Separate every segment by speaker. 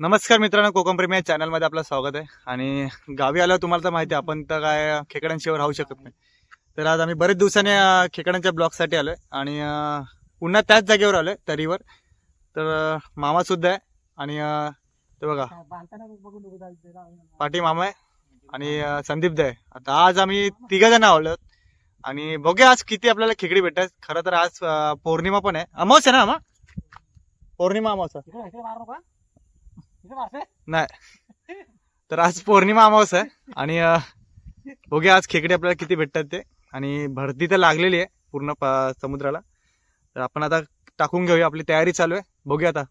Speaker 1: नमस्कार मित्रांनो कोकमप्रेमी या चॅनलमध्ये आपलं स्वागत आहे. आणि गावी आल्यावर तुम्हाला तर माहिती आहे आपण तर काय खेकड्यांशिवाय राहू शकत नाही. तर आज आम्ही बरेच दिवसांनी खेकड्यांच्या ब्लॉगसाठी आलोय आणि अं, पुन्हा त्याच जागेवर आलोय तरीवर. तर मामा सुद्धा आहे आणि ते बघा पाठी मामा आहे आणि संदीप दा आहे. आता आज आम्ही तिघ जण आलो आणि बघूया आज किती आपल्याला खेकडी भेटतात. खरं तर आज पौर्णिमा पण आहे. अमावस आहे ना आम्हा पौर्णिमा अमावसा नाही. तर आज पौर्णिमा अमावस आहे आणि बघूया आज खेकडे आपल्याला किती भेटतात ते. आणि भरती तर लागलेली आहे पूर्ण समुद्राला. तर आपण आता टाकून घेऊया आपली तयारी चालू आहे. बघूया आता.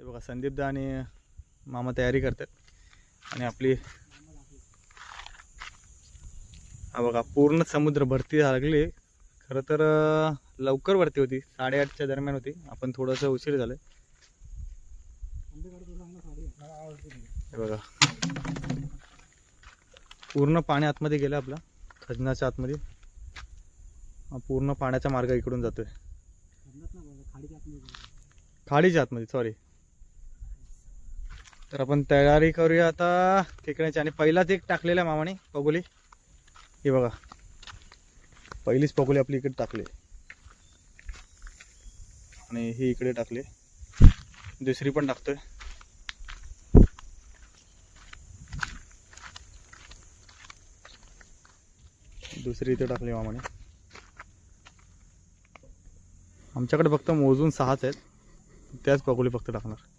Speaker 1: बघा संदीपदा आणि मामा तयारी करतात. आणि आपली बघा पूर्ण समुद्र भरती लागली खरं तर लवकर भरती होती. साडेआठच्या दरम्यान होती. आपण थोडंसं उशीर झालं बघा. पूर्ण पाणी आतमध्ये गेलं आपला. खजनाच्या आतमध्ये. पूर्ण पाण्याचा मार्ग इकडून जातोय. खाडीच्या आतमध्ये सॉरी तर आपण तयारी करूया आता. तिकडेच. आणि पहिलाच एक टाकलेला मामाने पगोली हे बघा. पहिलीच पकोली आपली इकडे टाकले. आणि ही इकडे टाकली. दुसरी पण टाकतोय. दुसरी इथे टाकली मामाने. आमच्याकडे फक्त मोजून सहाच आहेत. त्याच पकोली फक्त टाकणार.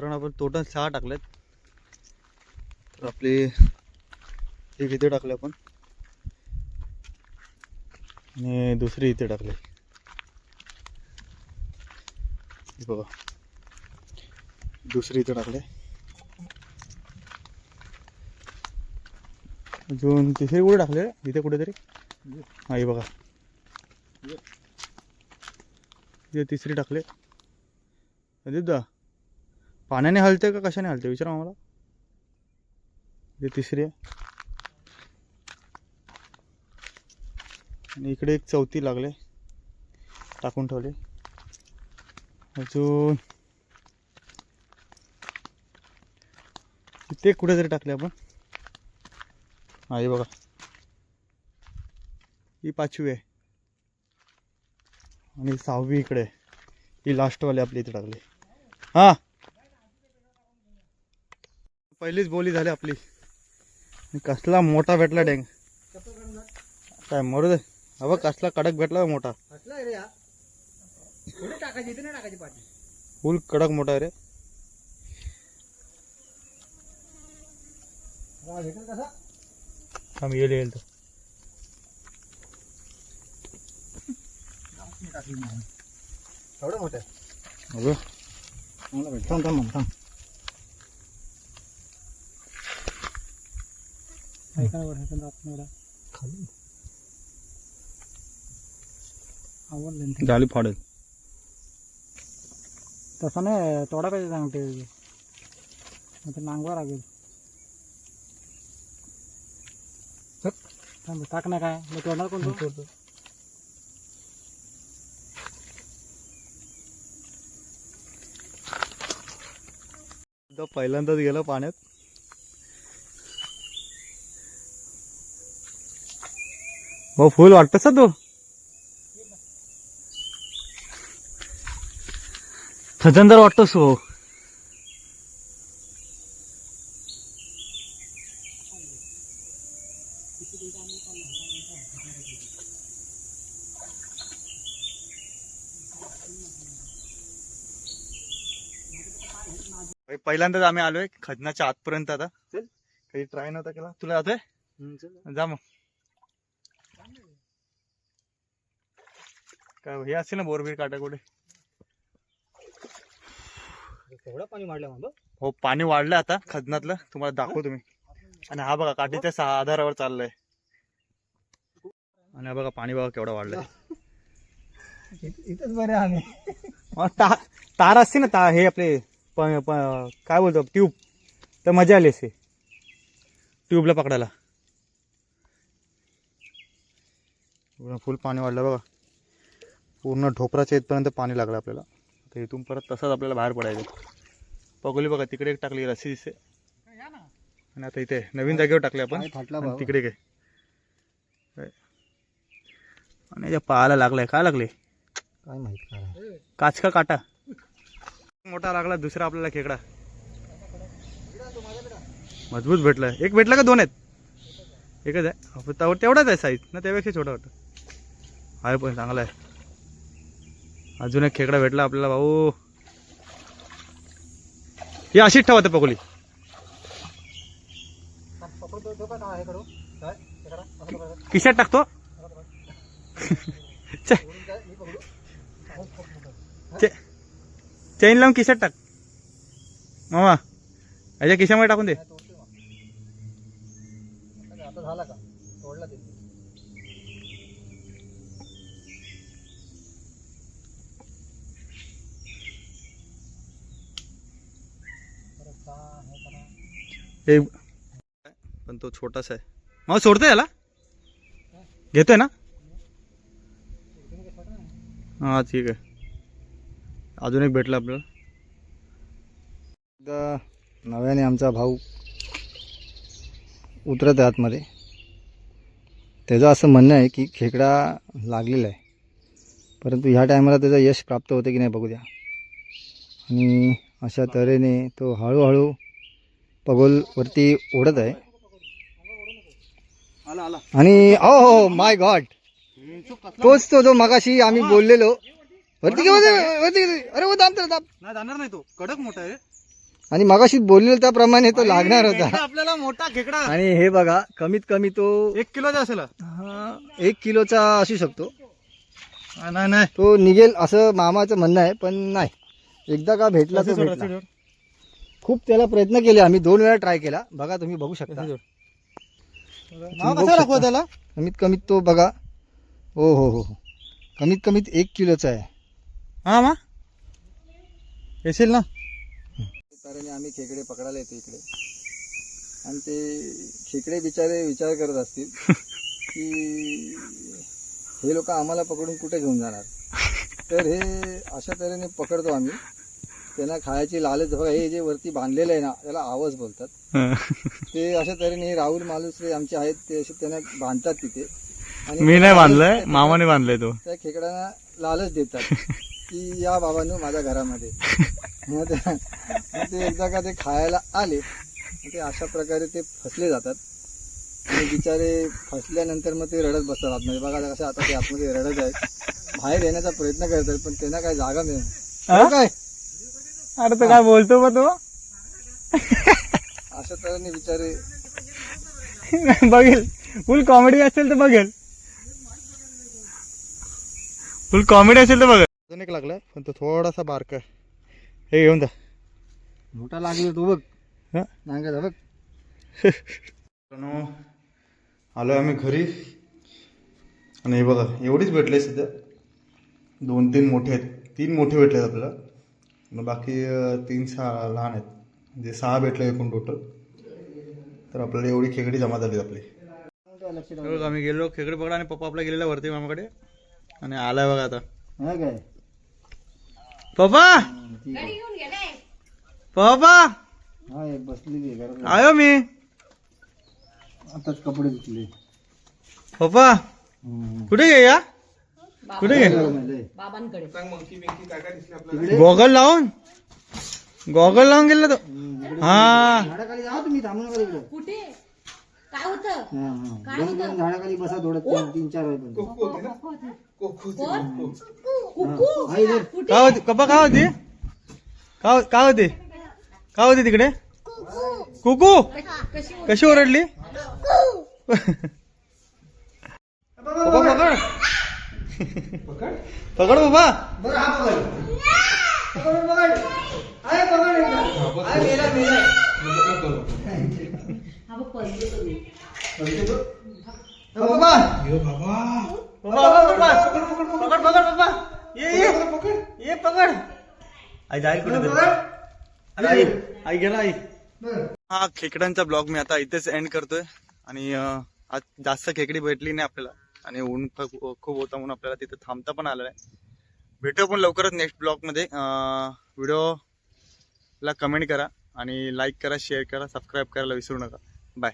Speaker 1: मित्रांनो आपण टोटल सहा टाकलेत तर आपले एक इथे टाकले आपण. आणि दुसरी इथे टाकले. बघा. दुसरी इथे टाकले. अजून तिसरी कुठे टाकले इथे कुठेतरी? हा हे बघा. इथे तिसरी टाकले. दा पाण्याने हलते का कशाने हलते? विचारा आम्हाला. हे तिसरी आहे. आणि इकडे एक चौथी लागले. टाकून ठेवले. अजून. इथे कुठेतरी टाकले आपण. हा हे बघा. ही पाचवी आहे. आणि सहावी इकडे आहे. ही लास्टवाली आपली इथे टाकली. हा. पहिलीच बोली झाली आपली. कसला मोठा भेटला डेंग. काय मरू दे. बघ कसला कडक भेटला मोठा. फुल कडक मोठा रे. थांब येईल येईल तो.
Speaker 2: एवढं मोठं
Speaker 1: अगं
Speaker 2: खाली आवडलं
Speaker 1: झाली फाडत
Speaker 2: तसं नाही तोडा पाहिजे सांगते नांगवा लागेल. थांब टाक ना काय? मग तोडणार कोण तो?
Speaker 1: तो पहिल्यांदाच गेला पाण्यात. भाऊ फुल वाटतस तू? खजनदार वाटतोस हो. पहिल्यांदाच आम्ही आलोय खजनाच्या आतपर्यंत आता. चल काही ट्राय नव्हता केला. तुला जातोय? जा मग. काय हे असेल ना बोरबीर काटा कुठे
Speaker 2: एवढं पाणी वाढलं मग?
Speaker 1: हो पाणी वाढलं आता खजनातलं तुम्हाला दाखवतो मी आणि हा बघा काठीच्या सहा आधारावर चाललंय. आणि हा बघा पाणी बघा केवढं वाढलंय.
Speaker 2: इथेच बरे आम्ही.
Speaker 1: ता तार असते ना ता हे आपले प प- काय बोलतो ट्यूब. तर मजा आली असते ट्यूबला पकडायला. फुल पाणी वाढलं बघा. पूर्ण ढोपराच्या इथपर्यंत पाणी लागलं आपल्याला. तर इथून परत तसंच आपल्याला बाहेर पडायचं. पगोली बघा तिकडे एक टाकली रस्सी दिसते. आणि आता इथे नवीन जागेवर टाकले आपण. तिकडे काय? आणि पायाला लागलाय. काय लागले?
Speaker 2: काय माहीत काय
Speaker 1: काच का काटा? मोठा लागला दुसरा आपल्याला खेकडा. मजबूत भेटलाय. एक भेटला का दोन आहेत? एकच आहे. तेवढाच आहे साईज ना त्यापेक्षा छोटा वाटतं. आहे पण चांगला आहे. अजून एक खेकडा भेटला आपल्याला भाऊ. हे अशीच ठेवा पकोली किशात टाकतो. चे- चेन लावून किशात टाक. मामा याच्या खिशामध्ये टाकून दे.
Speaker 2: झाला का?
Speaker 1: हे पण तो छोटासा आहे. मग सोडतो याला? घेतोय ना? हा ठीक आहे. अजून एक भेटला आपल्याला.
Speaker 2: एकदा नव्याने आमचा भाऊ उतरत आहे आतमध्ये. त्याचं असं म्हणणं आहे की खेकडा लागलेला आहे. परंतु ह्या टायमाला त्याचं यश प्राप्त होते की नाही बघू द्या. आणि अशा तऱ्हेने तो हळूहळू पगोलवरती ओढत आहे. आणि ओ हो माय गॉड तोच तो जो मगाशी आम्ही बोललेलो. वरती वरती वरती. अरे वो दाब तर दाब.
Speaker 1: नाही जाणार नाही तो. कडक मोठा आहे.
Speaker 2: आणि मगाशी बोललेलो त्याप्रमाणे तो लागणार होता.
Speaker 1: आपल्याला मोठा खेकडा.
Speaker 2: आणि हे बघा कमीत कमी तो
Speaker 1: एक किलोचा असेल. हा.
Speaker 2: हा, एक किलोचा असू शकतो.
Speaker 1: हा, नाही नाही.
Speaker 2: तो निघेल असं मामाचं म्हणणं आहे पण नाही. एकदा का भेटला तो
Speaker 1: रस्सी सोड,
Speaker 2: भेटला. खूप त्याला प्रयत्न केले आम्ही. दोन वेळा ट्राय केला. बघा तुम्ही बघू शकता.
Speaker 1: नाव कसं दाखवा. त्याला?
Speaker 2: कमीत कमीत तो बघा. हो हो हो हो. कमीत कमीत एक किलोचा आहे.
Speaker 1: हा मा? येशील ना?
Speaker 2: कारण आम्ही खेकडे पकडायला येतो इकडे. आणि ते खेकडे बिचारे विचार करत असतील की हे लोक आम्हाला पकडून कुठे घेऊन जाणार? तर हे अशा तऱ्हेने पकडतो आम्ही. त्यांना खायची लालच बघा हे जे वरती बांधलेलं आहे ना त्याला आवाज बोलतात. ते अशा तऱ्हेने राहुल मालुसरे आमचे आहेत ते असे त्यांना बांधतात तिथे. आणि
Speaker 1: मी नाही बांधलंय मामाने बांधलाय तो.
Speaker 2: त्या खेकड्यांना लालच देतात की या बाबांनो माझ्या घरामध्ये. मग ते एकदा का ते खायला आले ते अशा प्रकारे ते फसले जातात. आणि बिचारे फसल्यानंतर मग ते रडत बसतात. आतमध्ये बघा कसं आता ते आतमध्ये रडत आहेत. बाहेर येण्याचा प्रयत्न करतात पण त्यांना काय जागा मिळेल
Speaker 1: हा?
Speaker 2: काय?
Speaker 1: अरे तो काय बोलतो मग तो?
Speaker 2: अशा तऱ्हेने बिचारे
Speaker 1: बघेल. फुल कॉमेडी असेल तर बघेल. फुल कॉमेडी असेल तर बघेल. अजून एक लागलाय पण तो थोडासा बारका आहे. हे घेऊन जा.
Speaker 2: मोठा लागलो तू बघ.
Speaker 1: हा?
Speaker 2: नांगाचा बघ.
Speaker 1: मित्रांनो, आलोय आम्ही घरी. आणि हे बघा एवढीच भेटले सध्या. दोन तीन मोठे आहेत. तीन मोठे भेटले आपल्याला. मग बाकी तीन सहा लहान आहेत. म्हणजे सहा भेटले एकूण टोटल तर आपल्याला एवढी खेकडी जमा झाली आपली. हे आम्ही गेलो खेकडे पकडा आणि पप्पा आपला गेलेला वरती मामाकडे. आणि आलाय बघा आता.
Speaker 2: हा काय?
Speaker 1: पप्पा!
Speaker 2: हं,
Speaker 1: पप्पा!
Speaker 2: हा हे बसलेली.
Speaker 1: आयो मी.
Speaker 2: आताच कपडे धुतले.
Speaker 1: पप्पा!
Speaker 2: हं.
Speaker 1: कुठे या? कुठे
Speaker 2: लय.
Speaker 1: गॉगल लावून? गॉगल लावून गेला तो.
Speaker 2: हं, इकडे
Speaker 1: हा.
Speaker 2: झाडाखाली जा तुम्ही थांबू नका तिकडे.
Speaker 3: कुठे? काय होतं?
Speaker 2: हा, हा. झाडाखाली बसा थोडं तीन. हा, हा.
Speaker 1: काय होती? कप्पा काय होती? काय काय होती? काय होती तिकडे? कुकू. कशी ओरडली? पप्पा पकड पकड. बाबा.
Speaker 2: बरं, हा पकड. पकड, पकड. आहे, पकड एकदा. आहे, मेला, मेला.
Speaker 3: हा बघ पडले तुम्ही
Speaker 2: बाबा.
Speaker 1: बाबा. बाबा पकड पकड पकड पप्पा ये ये. ये पकड. आई जाईल कुठे आई आई गेला आई. खेकड्यांचा ब्लॉग मी आता इथेच एंड करतोय. आणि आज जास्त खेकडी भेटली नाही आपल्याला. आणि ऊन खूप होता म्हणून आपल्याला तिथे थांबता पण आलं आहे. भेटू पण लवकरच नेक्स्ट ब्लॉगमध्ये मध्ये. व्हिडिओ ला कमेंट करा आणि लाईक करा शेअर करा सबस्क्राईब करायला विसरू नका. बाय